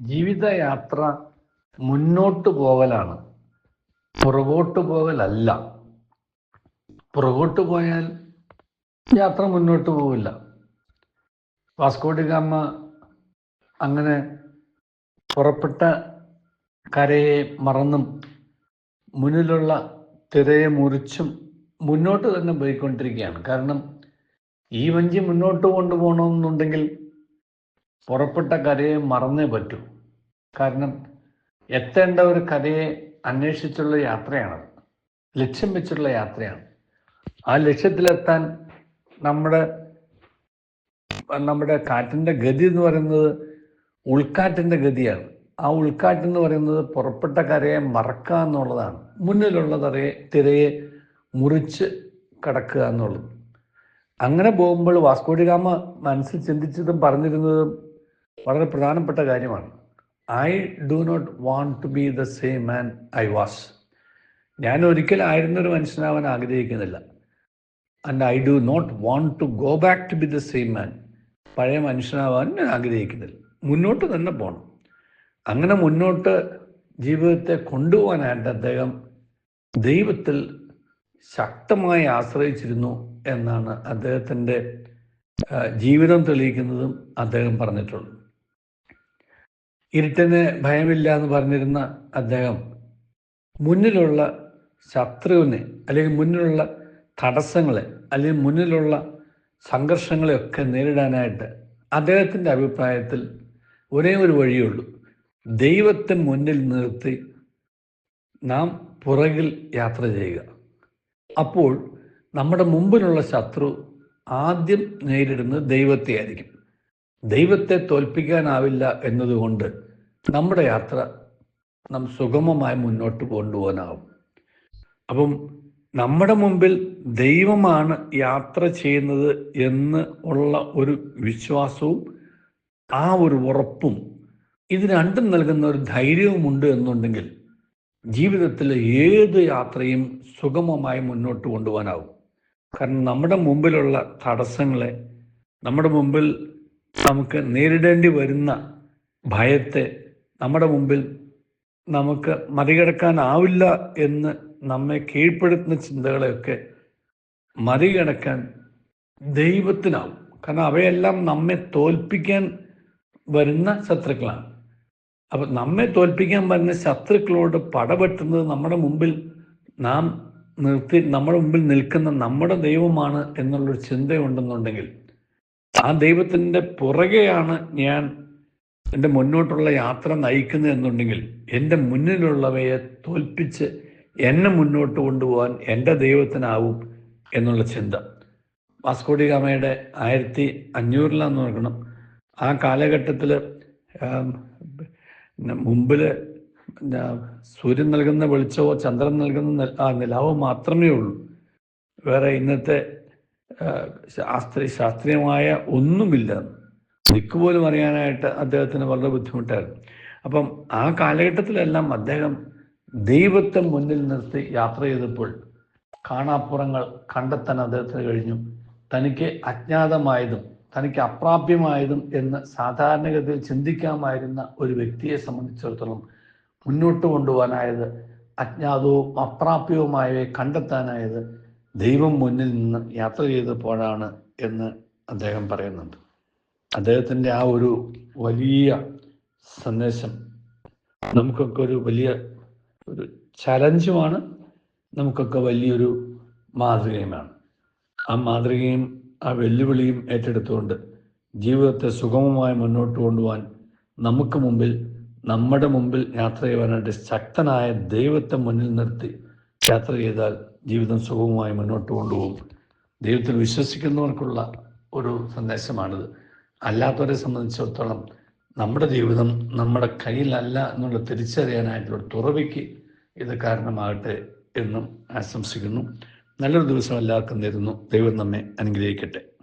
ജീവിതയാത്ര മുന്നോട്ട് പോകലാണ്. പുറകോട്ട് പോകലല്ല. പുറകോട്ട് പോയാൽ യാത്ര മുന്നോട്ട് പോവില്ല. വാസ്കോഡി ഗാമ അങ്ങനെ പുറപ്പെട്ട കരയെ മറന്നും മുന്നിലുള്ള തിരയെ മുറിച്ചും മുന്നോട്ട് തന്നെ പോയിക്കൊണ്ടിരിക്കുകയാണ്. കാരണം ഈ വഞ്ചി മുന്നോട്ട് കൊണ്ടുപോകണമെന്നുണ്ടെങ്കിൽ പുറപ്പെട്ട കരയെ മറന്നേ പറ്റൂ. കാരണം എത്തേണ്ട ഒരു കരയെ അന്വേഷിച്ചുള്ള യാത്രയാണത് ലക്ഷ്യം വെച്ചുള്ള യാത്രയാണ്. ആ ലക്ഷ്യത്തിലെത്താൻ നമ്മുടെ നമ്മുടെ കാറ്റിന്റെ ഗതി എന്ന് പറയുന്നത് ഉൾക്കാറ്റിന്റെ ഗതിയാണ്. ആ ഉൾക്കാറ്റെന്ന് പറയുന്നത് പുറപ്പെട്ട കരയെ മറക്കുക എന്നുള്ളതാണ്. മുന്നിലുള്ള തറയെ തിരയെ മുറിച്ച് കടക്കുക എന്നുള്ളത്. അങ്ങനെ പോകുമ്പോൾ വാസ്കോഡിഗാമ മനസ്സിൽ ചിന്തിച്ചതും പറഞ്ഞിരുന്നതും വളരെ പ്രധാനപ്പെട്ട കാര്യമാണ്. I do not want to be the same man I was ഞാൻ ഒരിക്കലും ആയിരുന്നൊരു മനുഷ്യനാവാൻ ആഗ്രഹിക്കുന്നില്ല. And I do not want to go back to be the same man പഴയ മനുഷ്യനാവാൻ ഞാൻ ആഗ്രഹിക്കുന്നില്ല. മുന്നോട്ട് തന്നെ പോകണം അങ്ങനെ മുന്നോട്ട് ജീവിതത്തെ കൊണ്ടുപോകാനായിട്ട് അദ്ദേഹം ദൈവത്തിൽ ശക്തമായി ആശ്രയിച്ചിരുന്നു എന്നാണ് അദ്ദേഹത്തിന്റെ ജീവിതം തെളിയിക്കുന്നതും അദ്ദേഹം പറഞ്ഞിട്ടുള്ളത്. ഇരുട്ടിന് ഭയമില്ല എന്ന് പറഞ്ഞിരുന്ന അദ്ദേഹം മുന്നിലുള്ള ശത്രുവിനെ അല്ലെങ്കിൽ മുന്നിലുള്ള തടസ്സങ്ങളെ അല്ലെങ്കിൽ മുന്നിലുള്ള സംഘർഷങ്ങളെയൊക്കെ നേരിടാനായിട്ട് അദ്ദേഹത്തിന്റെ അഭിപ്രായത്തിൽ ഒരേ ഒരു വഴിയുള്ളൂ ദൈവത്തെ മുന്നിൽ നിർത്തി നാം പുറകിൽ യാത്ര ചെയ്യുക. അപ്പോൾ നമ്മുടെ മുമ്പിലുള്ള ശത്രു ആദ്യം നേരിടുന്നത് ദൈവത്തെ ആയിരിക്കും ദൈവത്തെ തോൽപ്പിക്കാനാവില്ല എന്നതുകൊണ്ട് നമ്മുടെ യാത്ര നാം സുഗമമായി മുന്നോട്ട് കൊണ്ടുപോകാനാവും. അപ്പം നമ്മുടെ മുമ്പിൽ ദൈവമാണ് യാത്ര ചെയ്യുന്നത് എന്ന് ഉള്ള ഒരു വിശ്വാസവും ആ ഒരു ഉറപ്പും ഇത് രണ്ടും നൽകുന്ന ഒരു ധൈര്യവുമുണ്ട് എന്നുണ്ടെങ്കിൽ ജീവിതത്തിലെ ഏത് യാത്രയും സുഗമമായി മുന്നോട്ട് കൊണ്ടുപോകാനാവും. കാരണം നമ്മുടെ മുമ്പിലുള്ള തടസ്സങ്ങളെ നമ്മുടെ മുമ്പിൽ നമുക്ക് നേരിടേണ്ടി വരുന്ന ഭയത്തെ നമ്മുടെ മുമ്പിൽ നമുക്ക് മറികടക്കാനാവില്ല എന്ന് നമ്മെ കീഴ്പ്പെടുത്തുന്ന ചിന്തകളെയൊക്കെ മറികടക്കാൻ ദൈവത്തിനാവും. കാരണം അവയെല്ലാം നമ്മെ തോൽപ്പിക്കാൻ വരുന്ന ശത്രുക്കളാണ്. അപ്പം നമ്മെ തോൽപ്പിക്കാൻ വരുന്ന ശത്രുക്കളോട് പടപെട്ടുന്നത് നമ്മുടെ മുമ്പിൽ നാം നിർത്തി നമ്മുടെ മുമ്പിൽ നിൽക്കുന്ന നമ്മുടെ ദൈവമാണ് എന്നുള്ളൊരു ചിന്തയുണ്ടെന്നുണ്ടെങ്കിൽ ആ ദൈവത്തിന്റെ പുറകെയാണ് ഞാൻ എന്റെ മുന്നോട്ടുള്ള യാത്ര നയിക്കുന്നത് എന്നുണ്ടെങ്കിൽ എന്റെ മുന്നിലുള്ളവയെ തോൽപ്പിച്ച് എന്നെ മുന്നോട്ട് കൊണ്ടുപോകാൻ എന്റെ ദൈവത്തിനാവും എന്നുള്ള ചിന്ത. വാസ്കോഡി ഗാമയുടെ ആയിരത്തി അഞ്ഞൂറിലാന്ന് നോക്കണം ആ കാലഘട്ടത്തിൽ മുമ്പിൽ സൂര്യൻ നൽകുന്ന വെളിച്ചമോ ചന്ദ്രൻ നൽകുന്ന ആ നിലാവോ മാത്രമേ ഉള്ളൂ. വേറെ ഇന്നത്തെ ശാസ്ത്രീയ ശാസ്ത്രീയമായ ഒന്നുമില്ല. ദിക്കുപോലും അറിയാനായിട്ട് അദ്ദേഹത്തിന് വളരെ ബുദ്ധിമുട്ടായിരുന്നു. അപ്പം ആ കാലഘട്ടത്തിലെല്ലാം അദ്ദേഹം ദൈവത്തെ മുന്നിൽ നിർത്തി യാത്ര ചെയ്തപ്പോൾ കാണാപ്പുറങ്ങൾ കണ്ടെത്താൻ അദ്ദേഹത്തിന് കഴിഞ്ഞു. തനിക്ക് അജ്ഞാതമായതും തനിക്ക് അപ്രാപ്യമായതും എന്ന് സാധാരണഗതിയിൽ ചിന്തിക്കാമായിരുന്ന ഒരു വ്യക്തിയെ സംബന്ധിച്ചിടത്തോളം മുന്നോട്ട് കൊണ്ടുപോകാനായത് അജ്ഞാതവും അപ്രാപ്യവുമായവയെ കണ്ടെത്താനായത് ദൈവം മുന്നിൽ നിന്ന് യാത്ര ചെയ്തപ്പോഴാണ് എന്ന് അദ്ദേഹം പറയുന്നുണ്ട്. അദ്ദേഹത്തിന്റെ ആ ഒരു വലിയ സന്ദേശം നമുക്കൊക്കെ ഒരു വലിയ ഒരു ചലഞ്ചുമാണ് നമുക്കൊക്കെ വലിയൊരു മാതൃകയുമാണ്. ആ മാതൃകയും ആ വെല്ലുവിളിയും ഏറ്റെടുത്തുകൊണ്ട് ജീവിതത്തെ സുഗമമായി മുന്നോട്ട് കൊണ്ടുപോകാൻ നമുക്ക് മുമ്പിൽ നമ്മുടെ മുമ്പിൽ യാത്ര ചെയ്യുവാനായിട്ട് ശക്തനായ ദൈവത്തെ മുന്നിൽ നിർത്തി യാത്ര ചെയ്താൽ ജീവിതം സുഗമമായി മുന്നോട്ട് കൊണ്ടുപോകും. ദൈവത്തിൽ വിശ്വസിക്കുന്നവർക്കുള്ള ഒരു സന്ദേശമാണിത്. അല്ലാത്തവരെ സംബന്ധിച്ചിടത്തോളം നമ്മുടെ ജീവിതം നമ്മുടെ കയ്യിലല്ല എന്നുള്ള തിരിച്ചറിയാനായിട്ടുള്ള തുറവിക്ക് ഇത് കാരണമാകട്ടെ എന്നും ആശംസിക്കുന്നു. നല്ലൊരു ദിവസം എല്ലാവർക്കും നേരുന്നു ദൈവം നമ്മെ അനുഗ്രഹിക്കട്ടെ.